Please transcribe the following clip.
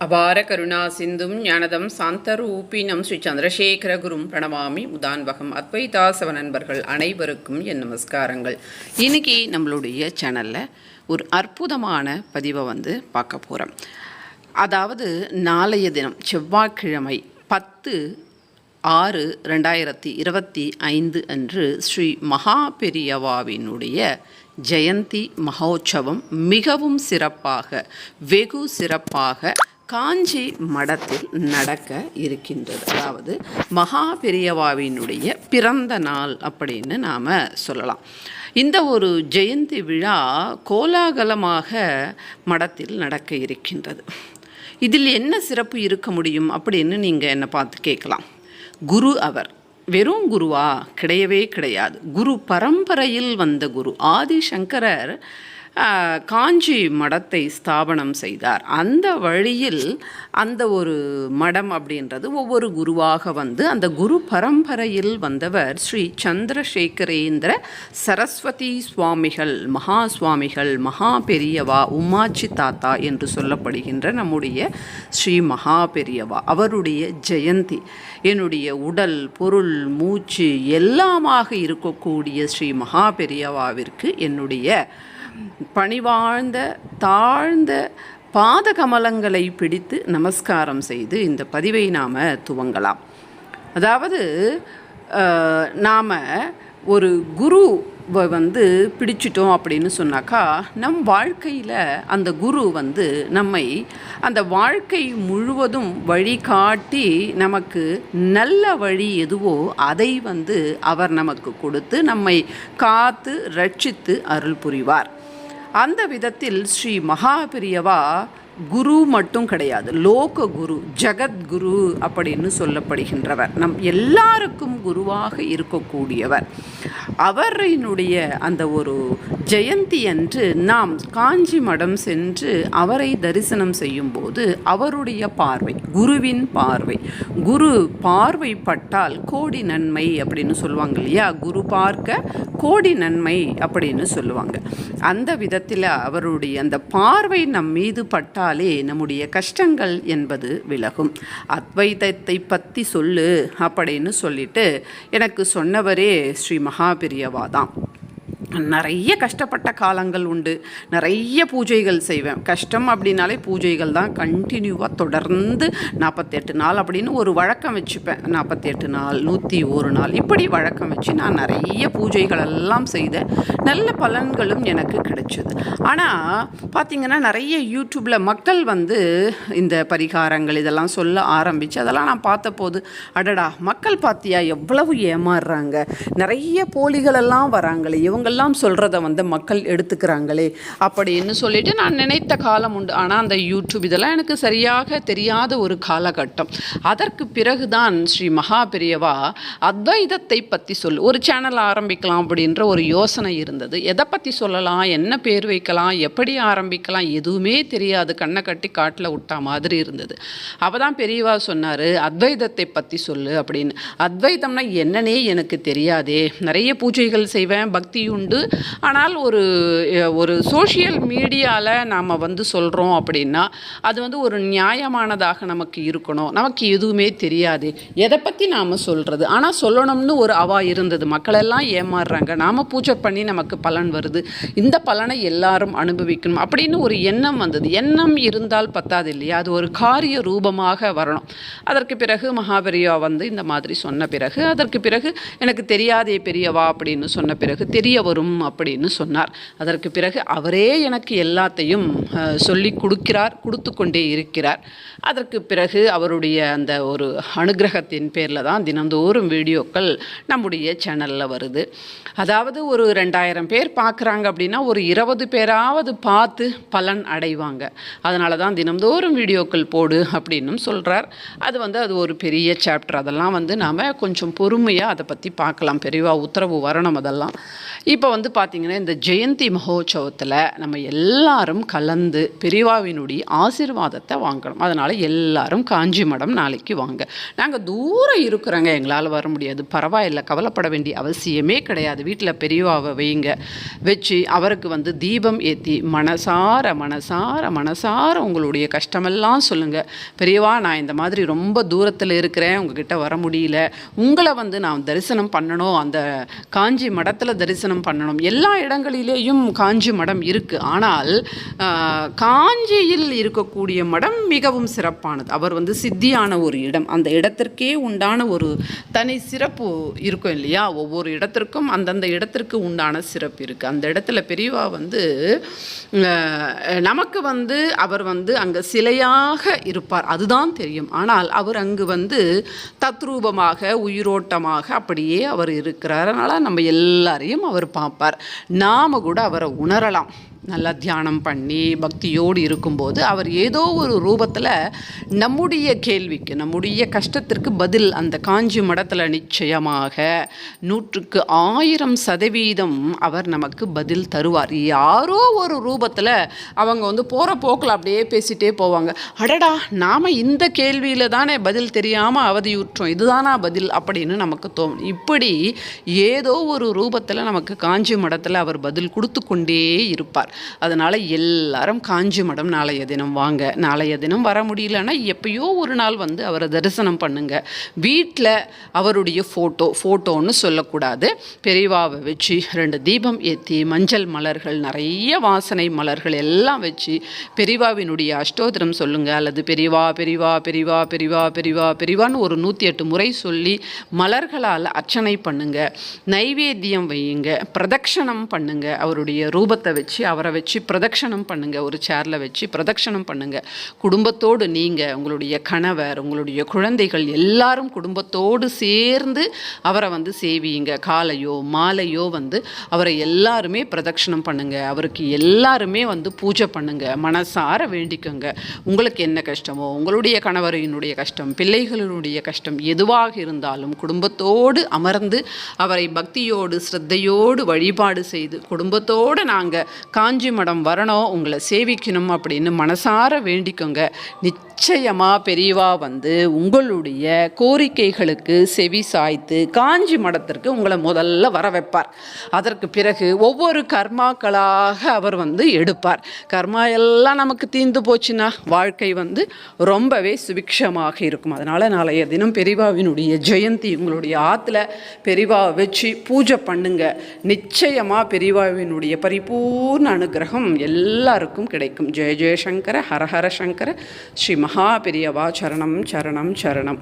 அபார கருணா சிந்தும் ஞானதம் சாந்தரூபினம் ஸ்ரீ சந்திரசேகரகுரும் பிரணவாமி முதான்பகம் அத்வைதாசவ நண்பர்கள் அனைவருக்கும் என் நமஸ்காரங்கள். இன்னைக்கு நம்மளுடைய சேனலில் ஒரு அற்புதமான பதிவை வந்து பார்க்க போகிறோம் அதாவது நாளைய தினம் செவ்வாய்க்கிழமை பத்து ஆறு ரெண்டாயிரத்தி இருபத்தி ஐந்து அன்று ஸ்ரீ மகா பெரியவாவினுடைய ஜெயந்தி மகோற்சவம் மிகவும் சிறப்பாக வெகு சிறப்பாக காஞ்சி மடத்தில் நடக்க இருக்கின்றது. அதாவது மகா பெரியவாவினுடைய பிறந்த நாள் அப்படின்னு நாம் சொல்லலாம். இந்த ஒரு ஜெயந்தி விழா கோலாகலமாக மடத்தில் நடக்க இருக்கின்றது. இதில் என்ன சிறப்பு இருக்க முடியும் அப்படின்னு நீங்கள் என்னை பார்த்து கேட்கலாம். குரு அவர் வெறும் குருவா? கிடையவே கிடையாது. குரு பரம்பரையில் வந்த குரு ஆதிசங்கரர் காஞ்சி மடத்தை ஸ்தாபனம் செய்தார். அந்த வழியில் அந்த ஒரு மடம் அப்படின்றது ஒவ்வொரு குருவாக வந்து அந்த குரு பரம்பரையில் வந்தவர் ஸ்ரீ சந்திரசேகரேந்திர சரஸ்வதி சுவாமிகள் மகா சுவாமிகள் மகா பெரியவா உமாச்சி தாத்தா என்று சொல்லப்படுகின்ற நம்முடைய ஸ்ரீ மகா பெரியவா. அவருடைய ஜெயந்தி என்னுடைய உடல் பொருள் மூச்சு எல்லாமாக இருக்கக்கூடிய ஸ்ரீ மகா பெரியவாவிற்கு என்னுடைய பணிவாழ்ந்த தாழ்ந்த பாத கமலங்களை பிடித்து நமஸ்காரம் செய்து இந்த பதிவை நாம் துவங்கலாம். அதாவது நாம் ஒரு குரு வந்து பிடிச்சிட்டோம் அப்படின்னு சொன்னாக்கா நம் வாழ்க்கையில் அந்த குரு வந்து நம்மை அந்த வாழ்க்கை முழுவதும் வழிகாட்டி நமக்கு நல்ல வழி எதுவோ அதை வந்து அவர் நமக்கு கொடுத்து நம்மை காத்து ரட்சித்து அருள் புரிவார். அந்த விதத்தில் ஸ்ரீ மகாபிரியவா குரு மட்டும் கிடையாது லோக குரு ஜகத்குரு அப்படின்னு சொல்லப்படுகின்றவர். நம் எல்லாருக்கும் குருவாக இருக்கக்கூடியவர். அவரினுடைய அந்த ஒரு ஜெயந்தி அன்று நாம் காஞ்சி மடம் சென்று அவரை தரிசனம் செய்யும்போது அவருடைய பார்வை குருவின் பார்வை. குரு பார்வை பட்டால் கோடி நன்மை அப்படின்னு சொல்லுவாங்க இல்லையா? குரு பார்க்க கோடி நன்மை அப்படின்னு சொல்லுவாங்க. அந்த விதத்தில் அவருடைய அந்த பார்வை நம் மீது பட்டால் நம்முடைய கஷ்டங்கள் என்பது விலகும். அத்வைதத்தை பற்றி சொல்லு அப்படின்னு சொல்லிட்டு எனக்கு சொன்னவரே ஸ்ரீ மகாபிரியவா தான். நிறைய கஷ்டப்பட்ட காலங்கள் உண்டு. நிறைய பூஜைகள் செய்வேன். கஷ்டம் அப்படின்னாலே பூஜைகள் தான். கண்டினியூவாக தொடர்ந்து நாற்பத்தெட்டு நாள் அப்படின்னு ஒரு வழக்கம் வச்சுப்பேன். நாற்பத்தெட்டு நாள் நூற்றி ஒரு நாள் இப்படி வழக்கம் வச்சு நான் நிறைய பூஜைகள் எல்லாம் செய்தேன். நல்ல பலன்களும் எனக்கு கிடைச்சது. ஆனால் பார்த்திங்கன்னா நிறைய யூடியூப்பில் மக்கள் வந்து இந்த பரிகாரங்கள் இதெல்லாம் சொல்ல ஆரம்பித்து அதெல்லாம் நான் பார்த்தபோது அடடா மக்கள் பார்த்தியா எவ்வளவு ஏமாறுறாங்க. நிறைய போலிகளெல்லாம் வராங்களே இவங்கெல்லாம் சொல்கிறத வந்து மக்கள் எடுத்துக்கிறாங்களே. அப்படின்னு சொல்லிட்டு நான் நினைத்த காலம் உண்டு. ஆனால் அந்த யூடியூப் இதெல்லாம் எனக்கு சரியாக தெரியாத ஒரு காலகட்டம். அதற்கு பிறகுதான் ஸ்ரீ மகா பெரியவா அத்வைதத்தை பற்றி சொல் ஒரு சேனல் ஆரம்பிக்கலாம் அப்படின்ற ஒரு யோசனை இருந்தது. எதை பற்றி சொல்லலாம் என்ன பேர் வைக்கலாம் எப்படி ஆரம்பிக்கலாம் எதுவுமே தெரியாது. கண்ணை கட்டி காட்டில் விட்டா மாதிரி இருந்தது. அப்போ தான் பெரியவா சொன்னார் அத்வைதத்தை பற்றி சொல்லு அப்படின்னு. அத்வைதம்னா என்னன்னே எனக்கு தெரியாதே. நிறைய பூஜைகள் செய்வேன் பக்தி உண்டு ஆனால் ஒரு ஒரு சோஷியல் மீடியாவில் நாம் வந்து சொல்கிறோம் அப்படின்னா அது வந்து ஒரு நியாயமானதாக நமக்கு இருக்கணும். நமக்கு எதுவுமே தெரியாது. எதை பற்றி நாம் சொல்கிறது ஆனால் சொல்லணும்னு ஒரு அவா இருந்தது. மக்களெல்லாம் ஏமாறுறாங்க. நாம் பூஜை பண்ணி நமக்கு பலன் வருது. இந்த பலனை எல்லாரும் அனுபவிக்கணும் அப்படின்னு ஒரு எண்ணம் வந்தது. எண்ணம் இருந்தால் பத்தாது இல்லையா? அது ஒரு காரிய ரூபமாக வரணும். அதற்கு பிறகு மகாபெரியா வந்து இந்த மாதிரி சொன்ன பிறகு அதற்கு பிறகு எனக்கு தெரியாதே பெரியவா அப்படின்னு சொன்ன பிறகு தெரிய வரும். அப்படின்னு சொன்னார். அதற்கு பிறகு அவரே எனக்கு எல்லாத்தையும் சொல்லி கொடுக்கிறார் கொடுத்து கொண்டே இருக்கிறார். அதற்கு பிறகு அவருடைய அந்த ஒரு அனுகிரகத்தின் பேரில் தான் தினந்தோறும் வீடியோக்கள் நம்முடைய சேனலில் வருது. அதாவது ஒரு ரெண்டாயிரம் பேர் பார்க்குறாங்க அப்படின்னா ஒரு இருபது பேராவது பார்த்து பலன் அடைவாங்க. அதனால தான் தினந்தோறும் வீடியோக்கள் போடு அப்படின்னும் சொல்கிறார் அது வந்து அது ஒரு பெரிய சாப்டர் அதெல்லாம் வந்து நாம் கொஞ்சம் பொறுமையாக அதை பற்றி பார்க்கலாம். பெரியவா உத்தரவு வரணும் அதெல்லாம். இப்போ வந்து பார்த்திங்கன்னா இந்த ஜெயந்தி மகோத்சவத்தில் நம்ம எல்லாரும் கலந்து பெரியவாவினுடைய ஆசீர்வாதத்தை வாங்கணும். அதனால் எல்லாரும் காஞ்சி மடம் நாளைக்கு வாங்க. நாங்கள் தூரம் இருக்கிறோங்க எங்களால் வர முடியாது. பரவாயில்ல கவலைப்பட வேண்டிய அவசியமே கிடையாது. வீட்டில் பெரியவாவை வைங்க வச்சு அவருக்கு வந்து தீபம் ஏற்றி மனசார மனசார மனசார உங்களுடைய கஷ்டமெல்லாம் சொல்லுங்கள் பெரியவா நான் இந்த மாதிரி ரொம்ப தூரத்தில் இருக்கிறேன் உங்ககிட்ட வர முடியல. உங்களை வந்து நான் தரிசனம் பண்ணணும். அந்த காஞ்சி மடத்தில் தரிசனம் பண்ண பண்ணணும். எல்லா இடங்களிலேயும் காஞ்சி மடம் இருக்குது ஆனால் காஞ்சியில் இருக்கக்கூடிய மடம் மிகவும் சிறப்பானது. அவர் வந்து சித்தியான ஒரு இடம். அந்த இடத்திற்கே உண்டான ஒரு தனி சிறப்பு இருக்கும் இல்லையா? ஒவ்வொரு இடத்திற்கும் அந்தந்த இடத்திற்கு உண்டான சிறப்பு இருக்குது அந்த இடத்துல பெரியவா வந்து நமக்கு வந்து அவர் வந்து அங்கே சிலையாக இருப்பார். அதுதான் தெரியும். ஆனால் அவர் அங்கு வந்து தத்ரூபமாக உயிரோட்டமாக அப்படியே அவர் இருக்கிறார். அதனால் நம்ம எல்லாரையும் அவர் பார்ப்பார். நாம் கூட அவரை உணரலாம். நல்லா தியானம் பண்ணி பக்தியோடு இருக்கும்போது அவர் ஏதோ ஒரு ரூபத்தில் நம்முடைய கேள்விக்கு நம்முடைய கஷ்டத்திற்கு பதில் அந்த காஞ்சி மடத்தில் நிச்சயமாக நூற்றுக்கு ஆயிரம் சதவீதம் அவர் நமக்கு பதில் தருவார். யாரோ ஒரு ரூபத்தில் அவங்க வந்து போகிற போக்கில் அப்படியே பேசிகிட்டே போவாங்க. அடடா நாம் இந்த கேள்வியில் தானே பதில் தெரியாமல் அவதியுற்றோம். இதுதானா பதில் அப்படின்னு நமக்கு தோணும். இப்படி ஏதோ ஒரு ரூபத்தில் நமக்கு காஞ்சி மடத்தில் அவர் பதில் கொடுத்து கொண்டே இருப்பார். அதனால் எல்லாரும் காஞ்சி மடம் நாளைய தினம் வாங்க. நாளைய தினம் வர முடியலன்னா எப்பயோ ஒரு நாள் வந்து அவரை தரிசனம் பண்ணுங்க. வீட்டில் அவருடைய ஃபோட்டோ ஃபோட்டோன்னு சொல்லக்கூடாது. பெரியவாவை வச்சு ரெண்டு தீபம் ஏற்றி மஞ்சள் மலர்கள் நிறைய வாசனை மலர்கள் எல்லாம் வச்சு பெரியவாவினுடைய அஷ்டோத்திரம் சொல்லுங்கள் அல்லது பெரியவா பெரியவா பெரியவா பெரியவா பெரியவா பெரியவான்னு ஒரு நூற்றி எட்டு முறை சொல்லி மலர்களால் அர்ச்சனை பண்ணுங்கள் நைவேத்தியம் வையுங்க. பிரதட்சணம் பண்ணுங்க. அவருடைய ரூபத்தை வச்சு அவர் அவரை வச்சு பிரதட்சணம் பண்ணுங்கள் ஒரு சேரில் வச்சு பிரதட்சணம் பண்ணுங்கள் குடும்பத்தோடு நீங்கள் உங்களுடைய கணவர் உங்களுடைய குழந்தைகள் எல்லாரும் குடும்பத்தோடு சேர்ந்து அவரை வந்து சேவியுங்க. காலையோ மாலையோ வந்து அவரை எல்லாருமே பிரதட்சணம் பண்ணுங்கள் அவருக்கு எல்லாருமே வந்து பூஜை பண்ணுங்கள் மனசார வேண்டிக்கோங்க. உங்களுக்கு என்ன கஷ்டமோ உங்களுடைய கணவரினுடைய கஷ்டம் பிள்ளைகளினுடைய கஷ்டம் எதுவாக இருந்தாலும் குடும்பத்தோடு அமர்ந்து அவரை பக்தியோடு ஸ்ரத்தையோடு வழிபாடு செய்து குடும்பத்தோடு நாங்கள் காஞ்சி மடம் வரணும் உங்களை சேவிக்கணும் அப்படின்னு மனசார வேண்டிக்கோங்க. நிச்சயமாக பெரியவா வந்து உங்களுடைய கோரிக்கைகளுக்கு செவி சாய்த்து காஞ்சி மடத்திற்கு உங்களை முதல்ல வர வைப்பார் அதற்கு பிறகு ஒவ்வொரு கர்மாக்களாக அவர் வந்து எடுப்பார். கர்மா எல்லாம் நமக்கு தீர்ந்து போச்சுன்னா வாழ்க்கை வந்து ரொம்பவே சுபிக்ஷமாக இருக்கும். அதனால் நாளைய தினம் பெரியவாவினுடைய ஜெயந்தி உங்களுடைய ஆற்றுல பெரியவா வச்சு பூஜை பண்ணுங்க. நிச்சயமாக பெரியவாவினுடைய பரிபூர்ண அனுகிரகம் எல்லாருக்கும் கிடைக்கும். ஜெய ஜெயசங்கர ஹரஹர சங்கர ஸ்ரீ மகா பெரியவா சரணம் சரணம் சரணம்.